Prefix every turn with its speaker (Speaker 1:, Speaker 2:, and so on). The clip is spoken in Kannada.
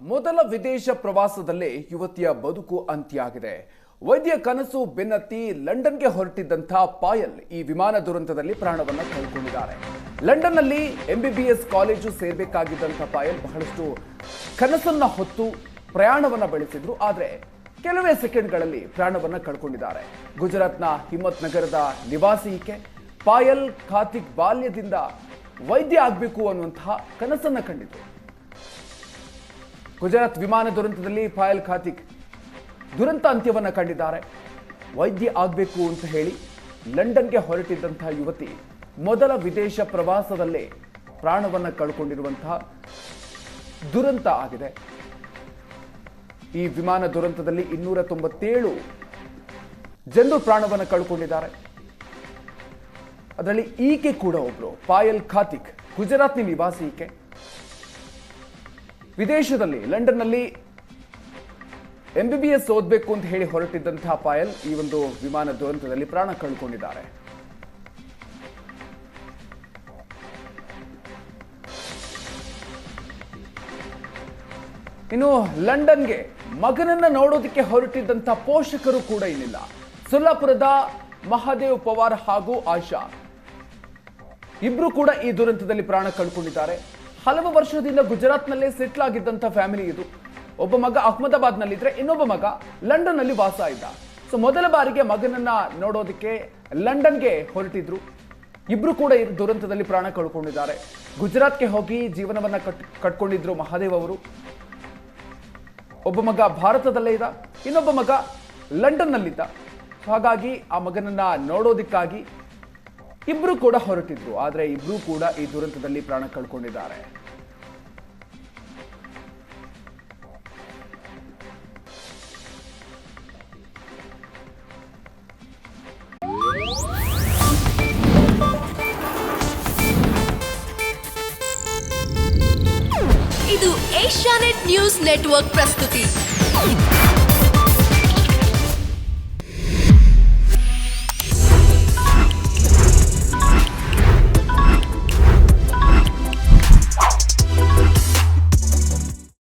Speaker 1: ಮೊದಲ ವಿದೇಶ ಪ್ರವಾಸದಲ್ಲೇ ಯುವತಿಯ ಬದುಕು ಅಂತ್ಯ ಆಗಿದೆ ವೈದ್ಯ ಕನಸು ಬೆನ್ನತ್ತಿ ಲಂಡನ್ಗೆ ಹೊರಟಿದ್ದಂಥ ಪಾಯಲ್ ಈ ವಿಮಾನ ದುರಂತದಲ್ಲಿ ಪ್ರಾಣವನ್ನ ಕಳ್ಕೊಂಡಿದ್ದಾರೆ ಲಂಡನ್ನಲ್ಲಿ ಎಂಬಿಬಿಎಸ್ ಕಾಲೇಜು ಸೇರಬೇಕಾಗಿದ್ದಂಥ ಪಾಯಲ್ ಬಹಳಷ್ಟು ಕನಸನ್ನ ಹೊತ್ತು ಪ್ರಯಾಣವನ್ನ ಬೆಳೆಸಿದ್ರು. ಆದರೆ ಕೆಲವೇ ಸೆಕೆಂಡ್ಗಳಲ್ಲಿ ಪ್ರಾಣವನ್ನ ಕಳ್ಕೊಂಡಿದ್ದಾರೆ. ಗುಜರಾತ್ನ ಹಿಮ್ಮತ್ ನಗರದ ನಿವಾಸಿ ಈಕೆ, ಪಾಯಲ್ ಖಾತಿಕ್ ಬಾಲ್ಯದಿಂದ ವೈದ್ಯ ಆಗಬೇಕು ಅನ್ನುವಂತಹ ಕನಸನ್ನ ಕಂಡಿದ್ರು. ಗುಜರಾತ್ ವಿಮಾನ ದುರಂತದಲ್ಲಿ ಫಾಯಲ್ ಖಾತಿಕ್ ದುರಂತ ಅಂತ್ಯವನ್ನು ಕಂಡಿದ್ದಾರೆ. ವೈದ್ಯ ಆಗಬೇಕು ಅಂತ ಹೇಳಿ ಲಂಡನ್ಗೆ ಹೊರಟಿದ್ದಂತಹ ಯುವತಿ ಮೊದಲ ವಿದೇಶ ಪ್ರವಾಸದಲ್ಲೇ ಪ್ರಾಣವನ್ನು ಕಳ್ಕೊಂಡಿರುವಂತಹ ದುರಂತ ಆಗಿದೆ. ಈ ವಿಮಾನ ದುರಂತದಲ್ಲಿ ಇನ್ನೂರ ತೊಂಬತ್ತೇಳು ಜನರು ಪ್ರಾಣವನ್ನು ಕಳ್ಕೊಂಡಿದ್ದಾರೆ. ಅದರಲ್ಲಿ ಈಕೆ ಕೂಡ ಒಬ್ರು ಪಾಯಲ್ ಖಾತಿಕ್ ಗುಜರಾತ್ನ ನಿವಾಸಿ ಈಕೆ ವಿದೇಶದಲ್ಲಿ, ಲಂಡನ್ನಲ್ಲಿ ಎಂಬಿಬಿಎಸ್ ಓದಬೇಕು ಅಂತ ಹೇಳಿ ಹೊರಟಿದ್ದಂತಹ ಪಾಯಲ್ ಈ ಒಂದು ವಿಮಾನ ದುರಂತದಲ್ಲಿ ಪ್ರಾಣ ಕಳ್ಕೊಂಡಿದ್ದಾರೆ. ಇನ್ನು ಲಂಡನ್ಗೆ ಮಗನನ್ನ ನೋಡೋದಕ್ಕೆ ಹೊರಟಿದ್ದಂಥ ಪೋಷಕರು ಕೂಡ ಇನ್ನಿಲ್ಲ ಸೊಲ್ಲಾಪುರದ ಮಹಾದೇವ್ ಪವಾರ್ ಹಾಗೂ ಆಶಾ ಇಬ್ರು ಕೂಡ ಈ ದುರಂತದಲ್ಲಿ ಪ್ರಾಣ ಕಳ್ಕೊಂಡಿದ್ದಾರೆ. ಹಲವು ವರ್ಷದಿಂದ ಗುಜರಾತ್ನಲ್ಲೇ ಸೆಟ್ಲ್ ಆಗಿದ್ದಂಥ ಫ್ಯಾಮಿಲಿ ಇದು. ಒಬ್ಬ ಮಗ ಅಹಮದಾಬಾದ್ನಲ್ಲಿದ್ರೆ ಇನ್ನೊಬ್ಬ ಮಗ ಲಂಡನ್ನಲ್ಲಿ ವಾಸ ಇದ್ದ. ಸೊ ಮೊದಲ ಬಾರಿಗೆ ಮಗನನ್ನ ನೋಡೋದಕ್ಕೆ ಲಂಡನ್ಗೆ ಹೊರಟಿದ್ರು. ಇಬ್ರು ಕೂಡ ಈ ದುರಂತದಲ್ಲಿ ಪ್ರಾಣ ಕಳ್ಕೊಂಡಿದ್ದಾರೆ. ಗುಜರಾತ್ಗೆ ಹೋಗಿ ಜೀವನವನ್ನ ಕಟ್ ಕಟ್ಕೊಂಡಿದ್ರು ಮಹಾದೇವ್ ಅವರು. ಒಬ್ಬ ಮಗ ಭಾರತದಲ್ಲೇ ಇದ್ದ, ಇನ್ನೊಬ್ಬ ಮಗ ಲಂಡನ್ನಲ್ಲಿದ್ದ. ಹಾಗಾಗಿ ಆ ಮಗನನ್ನ ನೋಡೋದಕ್ಕಾಗಿ ಇಬ್ರು ಕೂಡ ಹೊರಟಿದ್ರು, ಆದರೆ ಇಬ್ರು ಕೂಡ ಈ ದುರಂತದಲ್ಲಿ ಪ್ರಾಣ ಕಳ್ಕೊಂಡಿದ್ದಾರೆ.
Speaker 2: ಇದು ಏಷ್ಯಾನೆಟ್ ನ್ಯೂಸ್ ನೆಟ್ವರ್ಕ್ ಪ್ರಸ್ತುತಿ.